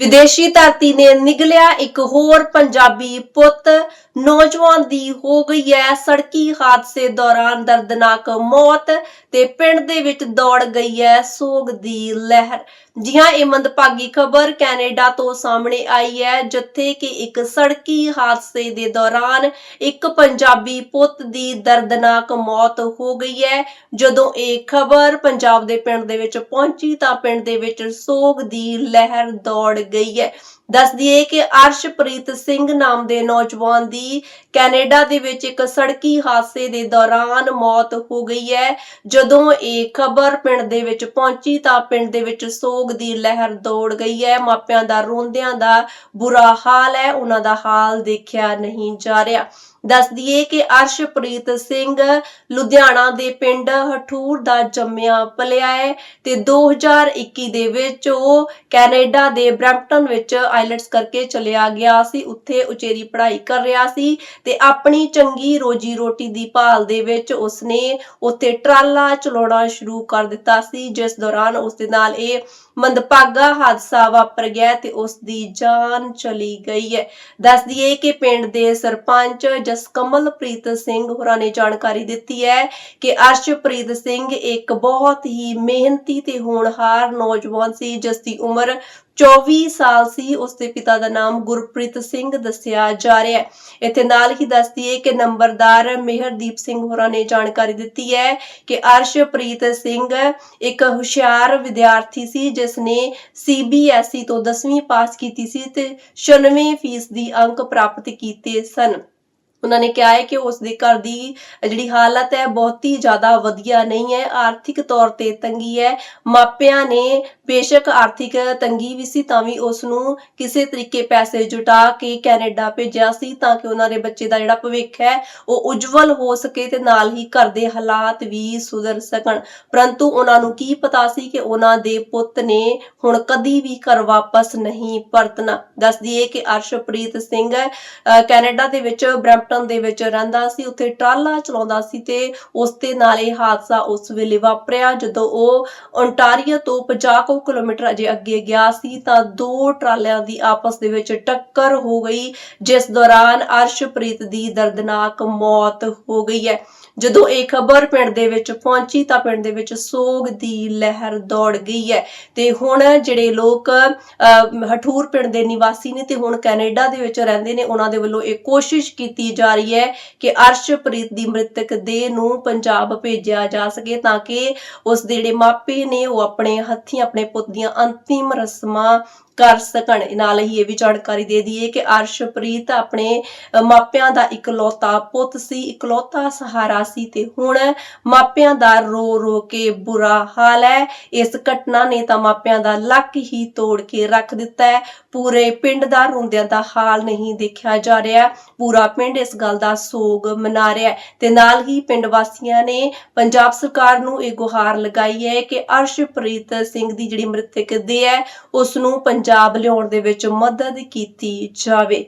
ਵਿਦੇਸ਼ੀ ਧਰਤੀ ਨੇ ਨਿਗਲਿਆ ਇੱਕ ਹੋਰ ਪੰਜਾਬੀ ਪੁੱਤ ਨੌਜਵਾਨ ਦੀ ਹੋ ਗਈ ਹੈ ਸੜਕੀ ਹਾਦਸੇ ਦੌਰਾਨ ਦਰਦਨਾਕ ਮੌਤ ਤੇ ਪਿੰਡ ਦੇ ਵਿੱਚ ਦੌੜ ਗਈ ਹੈ ਸੋਗ ਦੀ ਲਹਿਰ। ਜੀ ਹਾਂ ਇਹ ਮੰਦਭਾਗੀ ਖਬਰ ਕੈਨੇਡਾ ਤੋਂ ਸਾਹਮਣੇ ਆਈ ਹੈ ਜਿੱਥੇ ਕਿ ਇੱਕ ਸੜਕੀ ਹਾਦਸੇ ਦੇ ਦੌਰਾਨ ਇੱਕ ਪੰਜਾਬੀ ਪੁੱਤ ਦੀ ਦਰਦਨਾਕ ਮੌਤ ਹੋ ਗਈ ਹੈ ਜਦੋਂ ਇਹ ਖਬਰ ਪੰਜਾਬ ਦੇ ਪਿੰਡ ਦੇ ਵਿੱਚ ਪਹੁੰਚੀ ਤਾਂ ਪਿੰਡ ਦੇ ਵਿੱਚ ਸੋਗ ਦੀ ਲਹਿਰ ਦੌੜ ਗਈ ਹੈ ਦੱਸ ਦਈਏ ਕਿ ਅਰਸ਼ਪ੍ਰੀਤ ਸਿੰਘ ਨਾਮ ਦੇ ਨੌਜਵਾਨ ਦੀ ਕੈਨੇਡਾ ਦੇ ਵਿੱਚ ਇੱਕ ਸੜਕੀ ਹਾਦਸੇ ਦੇ ਦੌਰਾਨ ਮੌਤ ਹੋ ਗਈ ਹੈ। ਜਦੋਂ ਇਹ ਖਬਰ ਪਿੰਡ ਦੇ ਵਿੱਚ ਪਹੁੰਚੀ ਤਾਂ ਪਿੰਡ ਦੇ ਵਿੱਚ ਸੋਗ ਦੀ ਲਹਿਰ ਦੌੜ ਗਈ ਹੈ। ਮਾਪਿਆਂ ਦਾ ਰੋਂਦਿਆਂ ਦਾ ਬੁਰਾ ਹਾਲ ਹੈ। ਉਹਨਾਂ ਦਾ ਹਾਲ ਦੇਖਿਆ ਨਹੀਂ ਜਾ ਰਿਹਾ। ਦੱਸ ਦਈਏ ਕਿ ਅਰਸ਼ਪ੍ਰੀਤ ਸਿੰਘ ਲੁਧਿਆਣਾ ਦੇ ਪਿੰਡ ਹਠੂਰ ਦਾ ਜੰਮਿਆ ਪਲਿਆ ਹੈ ਤੇ 2021 ਦੇ ਵਿੱਚ ਉਹ ਕੈਨੇਡਾ ਦੇ ਬ੍ਰੈਂਪਟਨ ਵਿੱਚ ਆਈਲੈਟਸ ਕਰਕੇ ਚਲਿਆ ਗਿਆ ਸੀ, ਉੱਥੇ ਉਚੇਰੀ ਪੜ੍ਹਾਈ ਕਰ ਰਿਹਾ ਸੀ ਤੇ ਆਪਣੀ ਚੰਗੀ ਰੋਜੀ ਰੋਟੀ ਦੀ ਭਾਲ ਦੇ ਵਿੱਚ ਉਸਨੇ ਉੱਥੇ ਟਰਾਲਾ ਚਲਾਉਣਾ ਸ਼ੁਰੂ ਕਰ ਦਿੱਤਾ ਸੀ, ਜਿਸ ਦੌਰਾਨ ਉਸ ਦੇ ਨਾਲ ਇਹ ਮੰਦਭਾਗਾ ਹਾਦਸਾ ਵਾਪਰ ਗਿਆ ਤੇ ਉਸ ਦੀ ਜਾਨ ਚਲੀ ਗਈ ਹੈ। ਦੱਸ ਦਈਏ ਕਿ ਪਿੰਡ ਦੇ ਸਰਪੰਚ ਜਸਕਮਲਪ੍ਰੀਤ ਸਿੰਘ ਹੋਰਾਂ ਨੇ ਜਾਣਕਾਰੀ ਦਿੱਤੀ ਹੈ ਕਿ ਅਰਸ਼ਪ੍ਰੀਤ ਸਿੰਘ ਇੱਕ ਬਹੁਤ ਹੀ ਮਿਹਨਤੀ ਤੇ ਹੋਣਹਾਰ ਨੌਜਵਾਨ ਸੀ, ਜਿਸ ਦੀ ਉਮਰ 24 ਸਾਲ ਸੀ। ਉਸ ਦੇ ਪਿਤਾ ਦਾ ਨਾਮ ਗੁਰਪ੍ਰੀਤ ਸਿੰਘ ਦੱਸਿਆ ਜਾ ਰਿਹਾ ਹੈ। ਇੱਥੇ ਨਾਲ ਹੀ ਦੱਸਦੀ ਹੈ ਕਿ ਨੰਬਰਦਾਰ ਮਿਹਰਦੀਪ ਸਿੰਘ ਹੋਰਾਂ ਨੇ ਜਾਣਕਾਰੀ ਦਿੱਤੀ ਹੈ ਕਿ ਅਰਸ਼ਪ੍ਰੀਤ ਸਿੰਘ ਇੱਕ ਹੁਸ਼ਿਆਰ ਵਿਦਿਆਰਥੀ ਸੀ, ਜਿਸ ਨੇ ਸੀਬੀਐਸਈ ਤੋਂ 10ਵੀਂ ਪਾਸ ਕੀਤੀ ਸੀ ਤੇ 96 ਫੀਸਦੀ ਅੰਕ ਪ੍ਰਾਪਤ ਕੀਤੇ ਸਨ। ਉਹਨਾਂ ਨੇ ਕਿਹਾ ਹੈ ਕਿ ਉਸ ਦੇ ਘਰ ਦੀ ਜਿਹੜੀ ਹਾਲਤ ਹੈ ਬਹੁਤ ਜ਼ਿਆਦਾ ਵਧੀਆ ਨਹੀਂ ਹੈ, ਆਰਥਿਕ ਤੌਰ ਤੇ ਤੰਗੀ ਹੈ। ਮਾਪਿਆਂ ਨੇ ਬੇਸ਼ੱਕ ਆਰਥਿਕ ਤੰਗੀ ਵੀ ਸੀ ਤਾਂ ਵੀ ਉਸ ਨੂੰ ਕਿਸੇ ਤਰੀਕੇ ਪੈਸੇ ਜੁਟਾ ਕੇ ਕੈਨੇਡਾ ਭੇਜਿਆ ਸੀ ਤਾਂ ਕਿ ਉਹਨਾਂ ਦੇ ਬੱਚੇ ਦਾ ਜਿਹੜਾ ਭਵਿੱਖ ਹੈ ਉਹ ਉਜਵਲ ਹੋ ਸਕੇ ਤੇ ਨਾਲ ਹੀ ਘਰ ਦੇ ਹਾਲਾਤ ਵੀ ਸੁਧਰ ਸਕਣ। ਪਰੰਤੂ ਉਹਨਾਂ ਨੂੰ ਕੀ ਪਤਾ ਸੀ ਕਿ ਉਹਨਾਂ ਦੇ ਪੁੱਤ ਨੇ ਹੁਣ ਕਦੀ ਵੀ ਘਰ ਵਾਪਸ ਨਹੀਂ ਪਰਤਣਾ? ਦੱਸਦੀ ਦਈਏ ਕਿ ਅਰਸ਼ਪ੍ਰੀਤ ਸਿੰਘ ਕੈਨੇਡਾ ਦੇ ਵਿੱਚ ਬ੍ਰੈਂਪਟਨ ਦੇ ਵਿੱਚ ਰਹਿੰਦਾ ਸੀ ਉੱਥੇ ਟਰਾਲਾ ਚਲਾਉਂਦਾ ਸੀ ਤੇ ਉਸ ਦੇ ਨਾਲ ਇਹ ਹਾਦਸਾ ਉਸ ਵੇਲੇ ਵਾਪਰਿਆ। ਜਦੋਂ ਉਹ ਓਨਟਾਰੀਓ ਤੋਂ 50 ਕਿਲੋਮੀਟਰ ਅਜੇ ਅੱਗੇ ਗਿਆ ਸੀ ਤਾਂ ਦੋ ਟਰਾਲਿਆਂ ਦੀ ਆਪਸ ਦੇ ਵਿੱਚ ਟੱਕਰ ਹੋ ਗਈ ਜਿਸ ਦੌਰਾਨ ਅਰਸ਼ਪ੍ਰੀਤ ਦੀ ਦਰਦਨਾਕ ਮੌਤ ਹੋ ਗਈ ਹੈ। ਜਦੋਂ ਇਹ ਖਬਰ ਪਿੰਡ ਦੇ ਵਿੱਚ ਪਹੁੰਚੀ ਤਾਂ ਪਿੰਡ ਦੇ ਵਿੱਚ ਸੋਗ ਦੀ ਲਹਿਰ ਦੌੜ ਗਈ ਹੈ। ਤੇ ਹੁਣ ਜਿਹੜੇ ਲੋਕ ਅਹ, ਹਠੂਰ ਪਿੰਡ ਦੇ ਨਿਵਾਸੀ ਨੇ ਤੇ ਹੁਣ ਕੈਨੇਡਾ ਦੇ ਵਿੱਚ ਰਹਿੰਦੇ ਨੇ ਉਹਨਾਂ ਦੇ ਵੱਲੋਂ ਇਹ ਕੋਸ਼ਿਸ਼ ਕੀਤੀ ਜਾ ਰਹੀ ਹੈ ਕਿ ਅਰਸ਼ਪ੍ਰੀਤ ਦੀ ਮ੍ਰਿਤਕ ਦੇਹ ਨੂੰ ਪੰਜਾਬ ਭੇਜਿਆ ਜਾ ਸਕੇ ਤਾਂ ਕਿ ਉਸ ਦੇ ਜਿਹੜੇ ਮਾਪੇ ਨੇ ਉਹ ਆਪਣੇ ਹੱਥੀਂ, ਆਪਣੇ ਪੁੱਤ ਦੀਆਂ ਅੰਤਿਮ ਰਸਮਾਂ ਕਰ ਸਕਣ। ਨਾਲ ਹੀ ਇਹ ਵੀ ਜਾਣਕਾਰੀ ਦੇ ਦਈਏ ਕਿ ਅਰਸ਼ਪ੍ਰੀਤ ਆਪਣੇ ਮਾਪਿਆਂ ਦਾ ਇਕਲੌਤਾ ਪੁੱਤ ਸੀ, ਇਕਲੌਤਾ ਸਹਾਰਾ ਸੀ ਤੇ ਹੁਣ ਮਾਪਿਆਂ ਦਾ ਰੋ ਰੋ ਕੇ ਬੁਰਾ ਹਾਲ ਹੈ। ਇਸ ਘਟਨਾ ਨੇ ਤਾਂ ਮਾਪਿਆਂ ਦਾ ਲੱਕ ਹੀ ਤੋੜ ਕੇ ਰੱਖ ਦਿੱਤਾ ਹੈ। ਪੂਰੇ ਪਿੰਡ ਦਾ ਰੋਂਦਿਆਂ ਦਾ ਹਾਲ ਨਹੀਂ ਦੇਖਿਆ ਜਾ ਰਿਹਾ। ਪੂਰਾ ਪਿੰਡ ਇਸ ਗੱਲ ਦਾ ਸੋਗ ਮਨਾ ਰਿਹਾ ਹੈ। ਤੇ ਨਾਲ ਹੀ ਪਿੰਡ ਵਾਸੀਆਂ ਨੇ ਪੰਜਾਬ ਸਰਕਾਰ ਨੂੰ ਇਹ ਗੁਹਾਰ ਲਗਾਈ ਹੈ ਕਿ ਅਰਸ਼ਪ੍ਰੀਤ ਸਿੰਘ ਦੀ ਜਿਹੜੀ ਮ੍ਰਿਤਕ ਦੇਹ ਹੈ ਉਸ ਨੂੰ ਪੰਜਾਬ ਲਿਆਉਣ ਦੇ ਵਿੱਚ ਮਦਦ ਕੀਤੀ ਜਾਵੇ।